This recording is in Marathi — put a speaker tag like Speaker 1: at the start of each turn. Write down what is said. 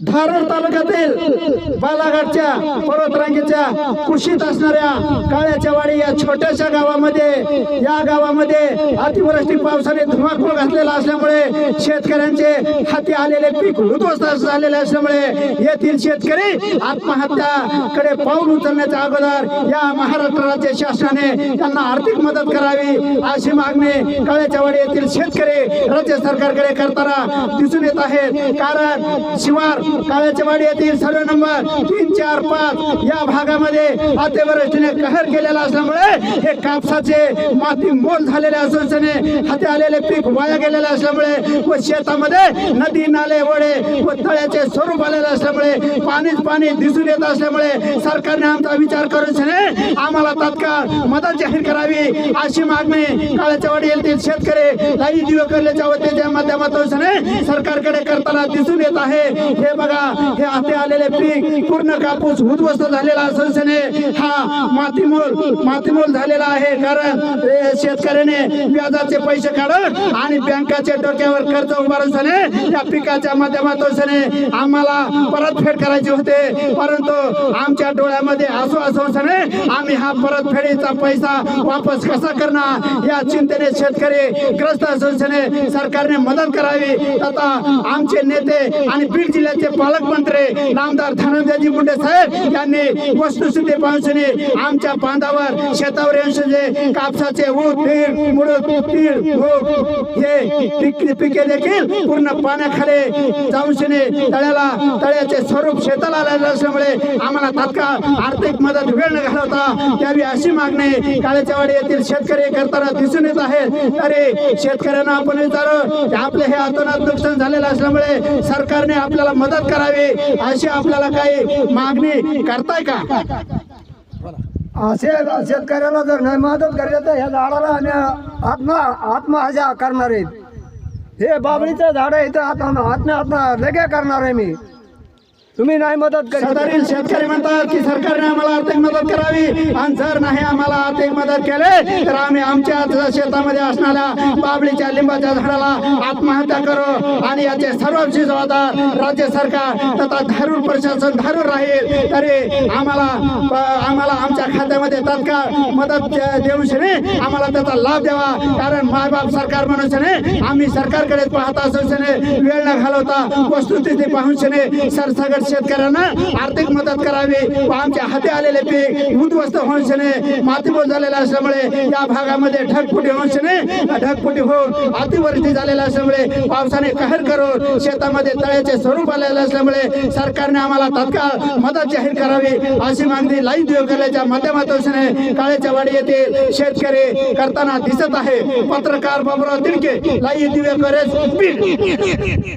Speaker 1: धारूर तालुक्यातील बालाघाटच्या पर्वतरांगेच्या कुशीत असणाऱ्या काळ्याच्या वाडी या छोट्याशा गावामध्ये या गावामध्ये अतिवृष्टी पावसाने धुमाकूळ घातलेला असल्यामुळे शेतकऱ्यांचे हाती आलेले पीक उद्ध्वस्त झालेले असल्यामुळे येथील शेतकरी आत्महत्याकडे पाऊल उचलण्याच्या अगोदर या महाराष्ट्र राज्य शासनाने त्यांना आर्थिक मदत करावी अशी मागणी काळ्याच्या वाडी येथील शेतकरी राज्य सरकारकडे करताना दिसून येत आहेत कारण शिवार काळ्याच्या वाडी येथील सर्व नंबर तीन चार पाच या भागामध्ये अतिवृष्टीने कहर केलेला असल्यामुळे हे कापसाचे माती मोल झालेले असल्याने हाती आलेले पीक वाया गेलेले असल्यामुळे व शेतामध्ये नदी नाले वडे व तळ्याचे स्वरूप आलेले असल्यामुळे पाणीच पाणी दिसून येत असल्यामुळे सरकारने आमचा विचार करून आम्हाला तात्काळ मदत जाहीर करावी अशी मागणी काळ्याच्या वाडी येथील शेतकरी लाईव्ह दिवे करण्याच्या वतीच्या माध्यमातून सरकारकडे करताना दिसून येत आहे. हे बघा हे आते आलेले पीक पूर्ण कापूस उद्ध्वस्त झालेला असून हा मातीमोल मातीमोल झालेला आहे कारण शेतकऱ्याने व्याजाचे पैसे काढत आणि बँकाच्या डोक्यावर कर्ज उभारून सने या पिकाच्या माध्यमातून सने आम्हाला परतफेड करायची होते. परंतु आमच्या डोळ्यामध्ये आसू असून सने आम्ही हा परतफेडीचा पैसा वापस कसा करणार? या चिंतेने शेतकरी ग्रस्त असून सरकारने मदत करावी. तथा आमचे नेते आणि बीड जिल्ह्याचे पालकमंत्री नामदार धनंजयजी मुंडे साहेब यांनी वस्तुस्थिती पाहून आमच्या बांधावर शेतावर यांचे कापसाचे ऊस तीळ मुळूद तीळ हे पिके देखील पूर्ण पाण्याखाली जाऊन तळ्याला तळ्याचे स्वरूप शेताला आलेलं असल्यामुळे आम्हाला तात्काळ आर्थिक मदत वेळ न घालवता त्यावी अशी मागणी काळेच्यावाडी येथील शेतकरी करताना दिसून येत आहे. तरी शेतकऱ्यांना आपण विचारू की आपले हे अतोनात नुकसान झालेलं असल्यामुळे सरकारने आपल्याला मदत करावी अशी आपल्याला काही मागणी करताय का?
Speaker 2: असे शेतकऱ्याला जर नाही मदत करायला तर ह्या झाडाला आम्ही आत्मा आत्महत्या करणार आहेत हे बाबळीचं झाड आहे इथं आत्मा आत्महत्या लगे करणार आहे मी. तुम्ही नाही मदत करी
Speaker 1: शेतकरी म्हणतात की सरकारने आम्हाला आर्थिक मदत करावी आणि जर नाही आम्हाला आर्थिक मदत केले तर आम्ही आमच्या शेतामध्ये असणाऱ्या बाबळीच्या लिंबाच्या झाडाला आत्महत्या करू आणि याचे सर्वांशी जबाबदार राज्य सरकार तथा धारूर प्रशासन धारूर राहील. तरी आम्हाला आम्हाला आमच्या खात्यामध्ये तत्काळ मदत देऊ शने आम्हाला त्याचा लाभ द्यावा. कारण मायबाप सरकार म्हणून शने आम्ही सरकारकडे पाहत असू शने वेळ न घालवता वस्तुस्थिती पाहून शने सरसगट शेतकऱ्यांना आर्थिक मदत करावी. व आमच्या हाती आलेले पीक उद्ध्वस्त होऊन शने झालेला असल्यामुळे या भागामध्ये ढगफुटी होऊन ढगफुटी होऊन अतिवृष्टी झालेला असल्यामुळे पावसाने कहर करून शेतामध्ये तळ्याचे स्वरूप आलेले असल्यामुळे सरकारने आम्हाला तात्काळ मदत जाहीर करावी अशी मागणी लाईव्ह देव केल्याच्या माध्यमातून शने काळेच्या वाडी येथील शेतकरी करताना दिसत आहे. पत्रकार बाबुराव तिडके लाईव्ह दिवे करेच